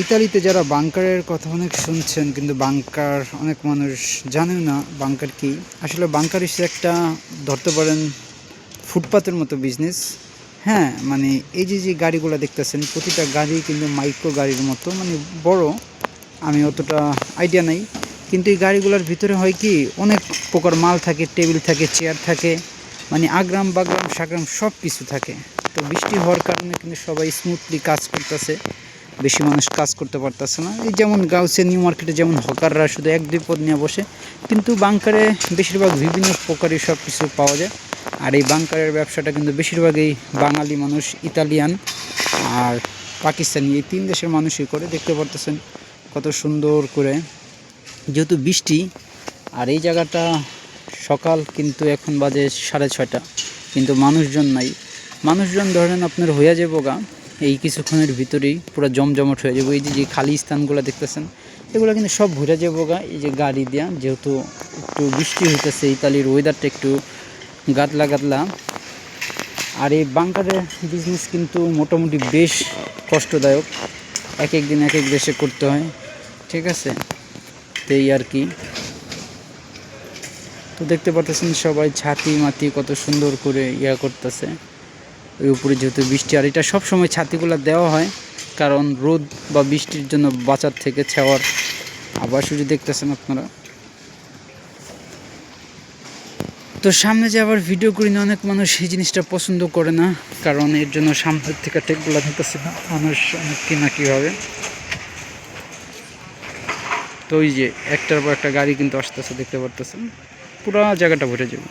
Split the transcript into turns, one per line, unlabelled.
ইতালিতে যারা বাংকারের কথা অনেক শুনছেন, কিন্তু বাংকার অনেক মানুষ জানেন না বাংকার কি। আসলে বাংকার হিসেবে একটা, ধরতে পারেন, ফুটপাতের মতো বিজনেস হ্যাঁ মানে এই যে যে গাড়িগুলো দেখতেছেন, প্রতিটা গাড়ি কিন্তু মাইক্রো গাড়ির মতো মানে বড়, আমি অতটা আইডিয়া নাই। কিন্তু এই গাড়িগুলোর ভিতরে হয় কি, অনেক প্রকার মাল থাকে টেবিল থাকে চেয়ার থাকে মানে আগ্রাম বাগ্রাম সাগ্রাম সব কিছু থাকে। তো বৃষ্টি হওয়ার কারণে কিন্তু সবাই স্মুথলি কাজ করতেছে। বেশি মানুষ কাজ করতে পারতেছে না। এই যেমন গাউসে নিউ মার্কেটে যেমন হকাররা শুধু এক, দুই পদ নিয়ে বসে, কিন্তু বাংকারে বেশিরভাগ বিভিন্ন প্রকারের সব কিছু পাওয়া যায়। আর এই বাংকারের ব্যবসাটা কিন্তু বেশিরভাগই বাঙালি মানুষ, ইতালিয়ান আর পাকিস্তানি। এই তিন দেশের মানুষই করে, দেখতে পারতেছেন কত সুন্দর করে। যেহেতু বৃষ্টি, আর এই জায়গাটা সকাল কিন্তু এখন বাজে সাড়ে ছয়টা, কিন্তু মানুষজন নাই। মানুষজন ধরেন আপনার হইয়া যাব গা এই কিছুক্ষণের ভিতরেই পুরো জমজমট হয়ে যাব। এই যে খালি স্থানগুলো দেখতেছেন, এগুলো কিন্তু সব ঘুরে যাব গা। এই যে গাড়ি দিয়া, যেহেতু একটু বৃষ্টি হইতেছে, ইতালির ওয়েদারটা একটু গাতলা গাতলা আর এই বাংকারের বিজনেস কিন্তু মোটামুটি বেশ কষ্টদায়ক। এক এক দিন এক এক দেশে করতে হয়। ঠিক আছে? তো এই আর কি। তো দেখতে পাচ্ছেন সবাই ছাতি মাতি কত সুন্দর করে ইয়া করতেছে। ওই উপরে যেহেতু বৃষ্টি, আর এটা সব সময় ছাতিগুলো দেওয়া হয়, কারণ রোদ বা বৃষ্টির জন্য বাঁচার থেকে ছাওয়ার আবার শুধু দেখতেছেন আপনারা। তো সামনে যে আবার ভিডিও করি, না, অনেক মানুষ এই জিনিসটা পছন্দ করে না, কারণ এর জন্য সামনের থেকে টেকগুলো নিতেছে না, মানুষ অনেক কিনা কীভাবে। তো ওই যে একটার পর একটা গাড়ি কিন্তু আসতেছে, দেখতে পারতেছেন। পুরো জায়গাটা ভরে যাবে।